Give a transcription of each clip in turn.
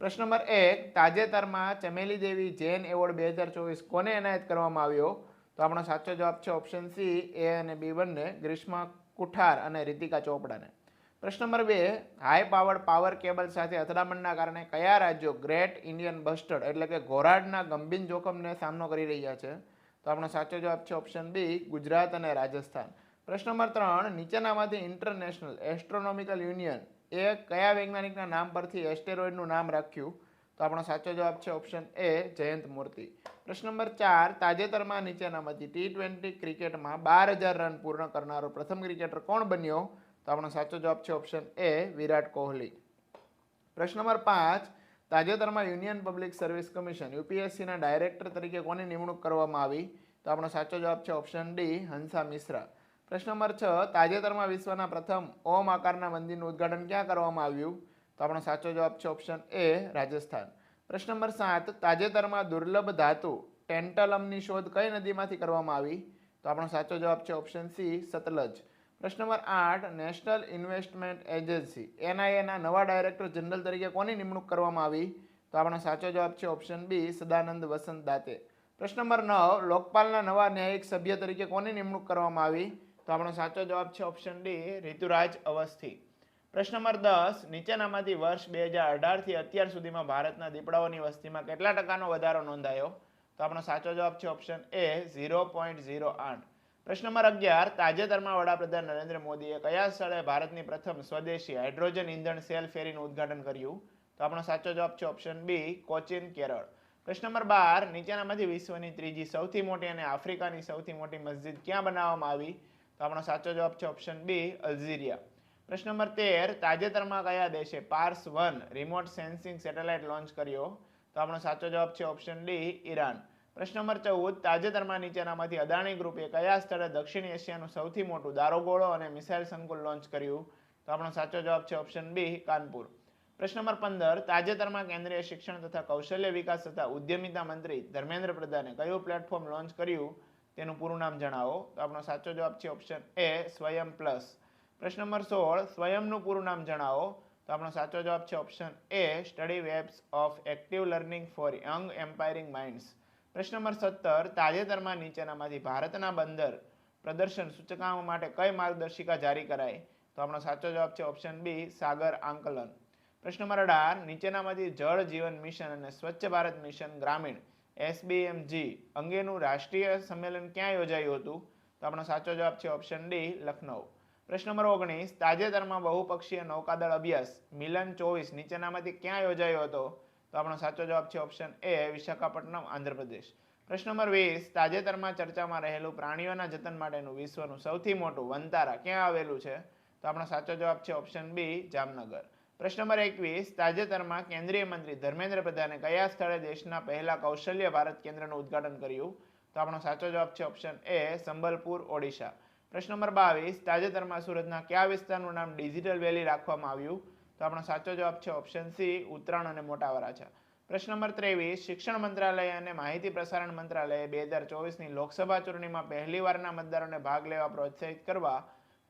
પ્રશ્ન નંબર એક, તાજેતરમાં ચમેલી દેવી જૈન એવોર્ડ બે હજાર ચોવીસ કોને એનાયત કરવામાં આવ્યો? તો આપણો સાચો જવાબ છે ઓપ્શન સી, એ અને બી બંને, ગ્રીષ્મા કુઠાર અને રીતિકા ચોપડાને. પ્રશ્ન નંબર બે, હાઈ પાવર્ડ પાવર કેબલ સાથે અથડામણના કારણે કયા રાજ્યો ગ્રેટ ઇન્ડિયન બસ્ટર્ડ એટલે કે ઘોરાડના ગંભીર જોખમને સામનો કરી રહ્યા છે? તો આપણો સાચો જવાબ છે ઓપ્શન બી, ગુજરાત અને રાજસ્થાન. પ્રશ્ન નંબર ત્રણ, નીચેનામાંથી ઇન્ટરનેશનલ એસ્ટ્રોનોમિકલ યુનિયન એ કયા વૈજ્ઞાનિકના નામ પરથી એસ્ટેરોઇડનું નામ રાખ્યું? તો આપણો સાચો જવાબ છે ઓપ્શન એ જયંત મૂર્તિ. પ્રશ્ન નંબર ચાર, તાજેતરમાં નીચેનામાંથી ટી ટ્વેન્ટી ક્રિકેટમાં બાર હજાર રન પૂર્ણ કરનારો પ્રથમ ક્રિકેટર કોણ બન્યો? તો આપણો સાચો જવાબ છે ઓપ્શન એ વિરાટ કોહલી. પ્રશ્ન નંબર પાંચ, તાજેતરમાં યુનિયન પબ્લિક સર્વિસ કમિશન યુપીએસસીના ડાયરેક્ટર તરીકે કોની નિમણૂક કરવામાં આવી? તો આપણો સાચો જવાબ છે ઓપ્શન ડી હંસા મિશ્રા. પ્રશ્ન નંબર છ, તાજેતરમાં વિશ્વના પ્રથમ ઓમ આકારના મંદિરનું ઉદ્ઘાટન ક્યાં કરવામાં આવ્યું? તો આપણો સાચો જવાબ છે ઓપ્શન એ રાજસ્થાન. પ્રશ્ન નંબર સાત, તાજેતરમાં દુર્લભ ધાતુ ટેન્ટલમની શોધ કઈ નદીમાંથી કરવામાં આવી? તો આપણો સાચો જવાબ છે ઓપ્શન સી, સતલજ. પ્રશ્ન નંબર આઠ, નેશનલ ઇન્વેસ્ટમેન્ટ એજન્સી એનઆઈએના નવા ડાયરેક્ટર જનરલ તરીકે કોની નિમણૂક કરવામાં આવી? તો આપણો સાચો જવાબ છે ઓપ્શન બી, સદાનંદ વસંત દાતે. પ્રશ્ન નંબર નવ, લોકપાલના નવા ન્યાયિક સભ્ય તરીકે કોની નિમણૂક કરવામાં આવી? તો આપણો સાચો જવાબ છે ઓપ્શન ડી ઋતુરાજ અવસ્થી. પ્રશ્ન નંબર દસ, નીચેનામાંથી વર્ષ બે હજાર અઢારથી અત્યાર સુધીમાં ભારતના દીપડાઓની વસ્તીમાં કેટલા ટકાનો વધારો નોંધાયો? તો આપણો સાચો જવાબ છે option A zero point zero આઠ. પ્રશ્ન નંબર અગિયાર, તાજેતરમાં વડાપ્રધાન નરેન્દ્ર મોદીએ કયા સ્થળે ભારતની પ્રથમ સ્વદેશી હાઇડ્રોજન ઇંધણ સેલ ફેરીનું ઉદ્ઘાટન કર્યું? તો આપણો સાચો જવાબ છે ઓપ્શન બી કોચિન, કેરળ. પ્રશ્ન નંબર બાર, નીચેનામાંથી વિશ્વની ત્રીજી સૌથી મોટી અને આફ્રિકાની સૌથી મોટી મસ્જિદ ક્યાં બનાવવામાં આવી? તો આપણો સાચો જવાબ છે ઓપ્શન બી અલ્જીરિયા. પ્રશ્ન નંબર તેર, તાજેતરમાં કયા દેશે Pars one remote sensing satellite launch કર્યો? તો આપણો સાચો જવાબ છે ઓપ્શન ડી ઈરાન. પ્રશ્ન નંબર ચૌદ, તાજેતરમાં નીચેનામાંથી અદાણી ગ્રુપે કયા સ્થળે દક્ષિણ એશિયાનું સૌથી મોટું દારૂગોળો અને મિસાઇલ સંકુલ લોન્ચ કર્યું? તો આપણો સાચો જવાબ છે ઓપ્શન બી કાનપુર. પ્રશ્ન નંબર પંદર, તાજેતરમાં કેન્દ્રીય શિક્ષણ તથા કૌશલ્ય વિકાસ તથા ઉદ્યમિતા મંત્રી ધર્મેન્દ્ર પ્રધાને કયું પ્લેટફોર્મ લોન્ચ કર્યું? તેનું પૂરું નામ જણાવો. તો આપણો સાચો જવાબ છે ઓપ્શન એ સ્વયં પ્લસ પ્રશ્ન નંબર સોળ, સ્વયંનું પૂરું નામ જણાવો. તો આપણો સાચો જવાબ છે option A study webs of active learning for young aspiring minds પ્રશ્ન નંબર સત્તર, તાજેતરમાં નીચેનામાંથી ભારતના બંદર પ્રદર્શન સૂચકાંક માટે કઈ માર્ગદર્શિકા જારી કરાઈ? તો આપણો સાચો જવાબ છે ઓપ્શન બી સાગર આંકલન. પ્રશ્ન નંબર અઢાર, નીચેનામાંથી જળ જીવન મિશન અને સ્વચ્છ ભારત મિશન ગ્રામીણ. એસબીએમજી અંગેનું રાષ્ટ્રીય સંમેલન ક્યાં યોજાયું હતું? તો આપણો સાચો જવાબ છે ઓપ્શન ડી લખનઉ પ્રશ્ન નંબર ઓગણીસ, તાજેતરમાં બહુપક્ષીય નૌકાદળ અભ્યાસ મિલન ચોવીસ નીચેનામાંથી ક્યાં યોજાયો હતો? તો આપણો સાચો જવાબ છે ઓપ્શન એ વિશાખાપટ્ટનમ, આંધ્રપ્રદેશ. પ્રશ્ન નંબર વીસ, તાજેતરમાં ચર્ચામાં રહેલું પ્રાણીઓના જતન માટેનું વિશ્વનું સૌથી મોટું વનતારા ક્યાં આવેલું છે? તો આપણો સાચો જવાબ છે ઓપ્શન બી જામનગર. પ્રશ્ન નંબર એકવીસ, તાજેતરમાં કેન્દ્રીય મંત્રી ધર્મેન્દ્ર પ્રધાને કયા સ્થળે દેશના પહેલા કૌશલ્ય ભારત કેન્દ્રનું ઉદ્ઘાટન કર્યું? તો આપણો સાચો જવાબ છે ઓપ્શન એ, સંબલપુર, ઓડિશા. પ્રશ્ન નંબર બાવીસ, તાજેતરમાં સુરતના કયા વિસ્તારનું નામ ડિજિટલ વેલી રાખવામાં આવ્યું? તો આપણો સાચો જવાબ છે ઓપ્શન સી, ઉત્તરાયણ અને મોટા વરાછા પ્રશ્ન નંબર ત્રેવીસ, શિક્ષણ મંત્રાલય અને માહિતી પ્રસારણ મંત્રાલયે બે હજાર ચોવીસની લોકસભા ચૂંટણીમાં પહેલીવારના મતદારોને ભાગ લેવા પ્રોત્સાહિત કરવા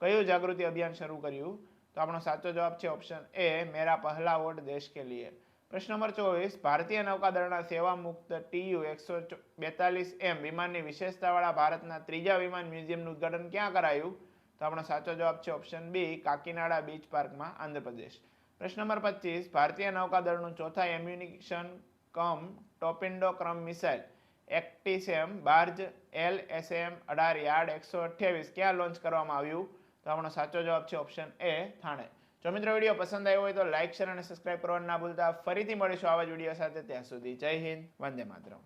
કયું જાગૃતિ અભિયાન શરૂ કર્યું? તો આપણો સાચો જવાબ છે ઓપ્શન એ મેરા પહેલા વોટ દેશ કે લીએ પ્રશ્ન નંબર ચોવીસ, ભારતીય નૌકાદળના સેવા મુક્ત ટીયુ એકસો બેતાલીસ એમ વિમાનની વિશેષતાવાળા ભારતના ત્રીજા વિમાન મ્યુઝિયમનું ઉદ્ઘાટન ક્યાં કરાયું? તો આપણો સાચો જવાબ છે ઓપ્શન બી કાકીનાડા બીચ પાર્કમાં આંધ્રપ્રદેશ. પ્રશ્ન નંબર પચીસ, ભારતીય નૌકાદળનું ચોથા ammunition cum torpedo cum missile, એક્ટિસેમ barge L S M અઢાર યાર્ડ એકસો અઠ્યાવીસ ક્યાં લોન્ચ કરવામાં આવ્યું? તો આપણો સાચો જવાબ છે ઓપ્શન એ થાણે. જો મિત્રો વીડિયો પસંદ આવ્યો હોય તો લાઇક શેર અને સબસ્ક્રાઇબ કરવાનું ના ભૂલતા. ફરીથી મળીશું આવા જ વીડિયો સાથે. ત્યાં સુધી જય હિન્દ, વંદે માતરમ.